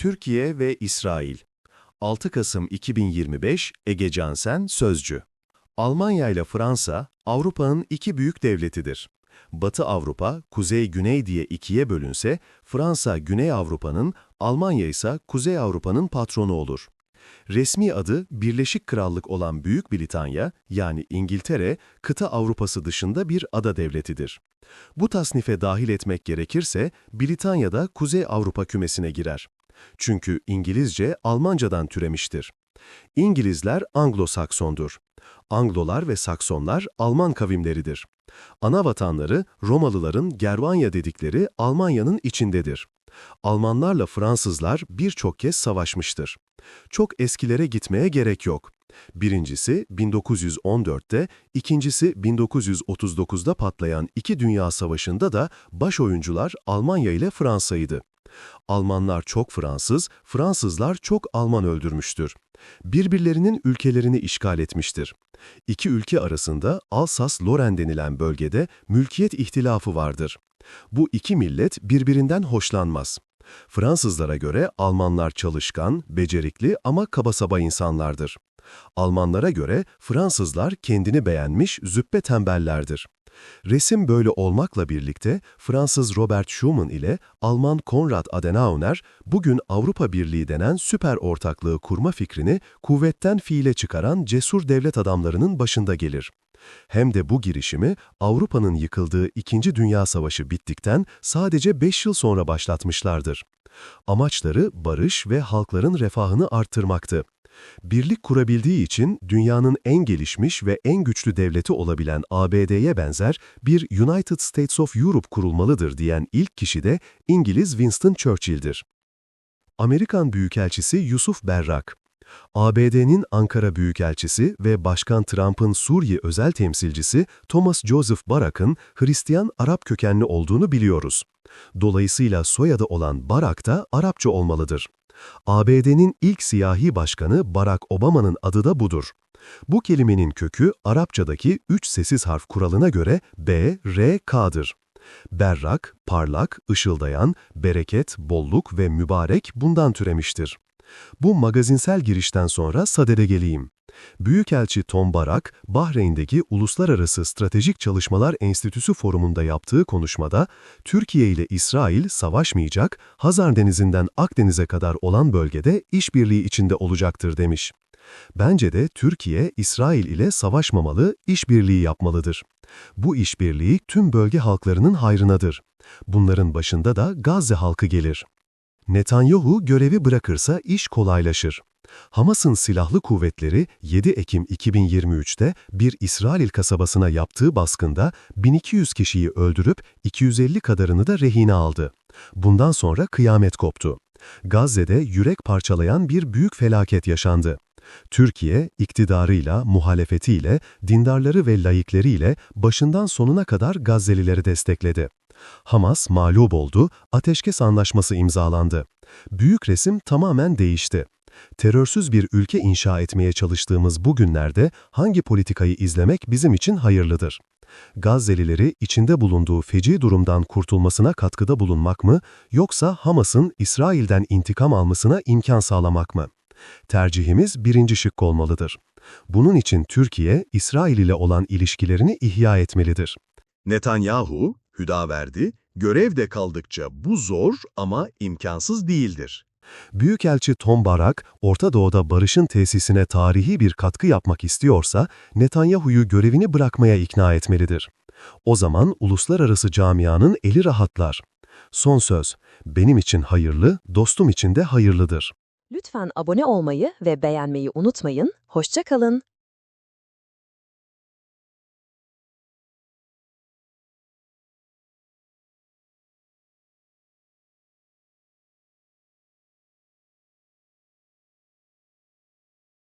Türkiye ve İsrail 6 Kasım 2025 Ege Cansen Sözcü Almanya ile Fransa, Avrupa'nın iki büyük devletidir. Batı Avrupa, Kuzey-Güney diye ikiye bölünse, Fransa Güney Avrupa'nın, Almanya ise Kuzey Avrupa'nın patronu olur. Resmi adı Birleşik Krallık olan Büyük Britanya, yani İngiltere, kıta Avrupası dışında bir ada devletidir. Bu tasnife dahil etmek gerekirse, Britanya da Kuzey Avrupa kümesine girer. Çünkü İngilizce Almancadan türemiştir. İngilizler Anglo-Saksondur. Anglolar ve Saksonlar Alman kavimleridir. Ana vatanları Romalıların Germanya dedikleri Almanya'nın içindedir. Almanlarla Fransızlar birçok kez savaşmıştır. Çok eskilere gitmeye gerek yok. Birincisi 1914'te, ikincisi 1939'da patlayan iki Dünya Savaşı'nda da baş oyuncular Almanya ile Fransa'ydı. Almanlar çok Fransız, Fransızlar çok Alman öldürmüştür. Birbirlerinin ülkelerini işgal etmiştir. İki ülke arasında Alsas-Loren denilen bölgede mülkiyet ihtilafı vardır. Bu iki millet birbirinden hoşlanmaz. Fransızlara göre Almanlar çalışkan, becerikli ama kabasaba insanlardır. Almanlara göre Fransızlar kendini beğenmiş züppe tembellerdir. Resim böyle olmakla birlikte Fransız Robert Schuman ile Alman Konrad Adenauer bugün Avrupa Birliği denen süper ortaklığı kurma fikrini kuvvetten fiile çıkaran cesur devlet adamlarının başında gelir. Hem de bu girişimi Avrupa'nın yıkıldığı İkinci Dünya Savaşı bittikten sadece 5 yıl sonra başlatmışlardır. Amaçları barış ve halkların refahını arttırmaktı. Birlik kurabildiği için dünyanın en gelişmiş ve en güçlü devleti olabilen ABD'ye benzer bir United States of Europe kurulmalıdır diyen ilk kişi de İngiliz Winston Churchill'dir. Amerikan Büyükelçisi Yusuf Berrak, ABD'nin Ankara Büyükelçisi ve Başkan Trump'ın Suriye özel temsilcisi Thomas Joseph Barak'ın Hristiyan Arap kökenli olduğunu biliyoruz. Dolayısıyla soyadı olan Barak da Arapça olmalıdır. ABD'nin ilk siyahi başkanı Barack Obama'nın adı da budur. Bu kelimenin kökü Arapçadaki üç sessiz harf kuralına göre B, R, K'dır. Berrak, parlak, ışıldayan, bereket, bolluk ve mübarek bundan türemiştir. Bu magazinsel girişten sonra sadede geleyim. Büyükelçi Tom Barak, Bahreyn'deki Uluslararası Stratejik Çalışmalar Enstitüsü forumunda yaptığı konuşmada, Türkiye ile İsrail savaşmayacak, Hazar Denizi'nden Akdeniz'e kadar olan bölgede işbirliği içinde olacaktır demiş. Bence de Türkiye, İsrail ile savaşmamalı, işbirliği yapmalıdır. Bu işbirliği tüm bölge halklarının hayrınadır. Bunların başında da Gazze halkı gelir. Netanyahu görevi bırakırsa iş kolaylaşır. Hamas'ın silahlı kuvvetleri 7 Ekim 2023'te bir İsrail kasabasına yaptığı baskında 1200 kişiyi öldürüp 250 kadarını da rehine aldı. Bundan sonra kıyamet koptu. Gazze'de yürek parçalayan bir büyük felaket yaşandı. Türkiye, iktidarıyla, muhalefetiyle, dindarları ve layıklarıyla başından sonuna kadar Gazze'lileri destekledi. Hamas mağlup oldu, ateşkes anlaşması imzalandı. Büyük resim tamamen değişti. Terörsüz bir ülke inşa etmeye çalıştığımız bu günlerde hangi politikayı izlemek bizim için hayırlıdır? Gazze'lileri içinde bulunduğu feci durumdan kurtulmasına katkıda bulunmak mı, yoksa Hamas'ın İsrail'den intikam almasına imkan sağlamak mı? Tercihimiz birinci şık olmalıdır. Bunun için Türkiye, İsrail ile olan ilişkilerini ihya etmelidir. Netanyahu, Hüdaverdi, görevde kaldıkça bu zor ama imkansız değildir. Büyükelçi Tom Barak, Orta Doğu'da barışın tesisine tarihi bir katkı yapmak istiyorsa, Netanyahu'yu görevini bırakmaya ikna etmelidir. O zaman uluslararası camianın eli rahatlar. Son söz, benim için hayırlı, dostum için de hayırlıdır. Lütfen abone olmayı ve beğenmeyi unutmayın. Hoşça kalın.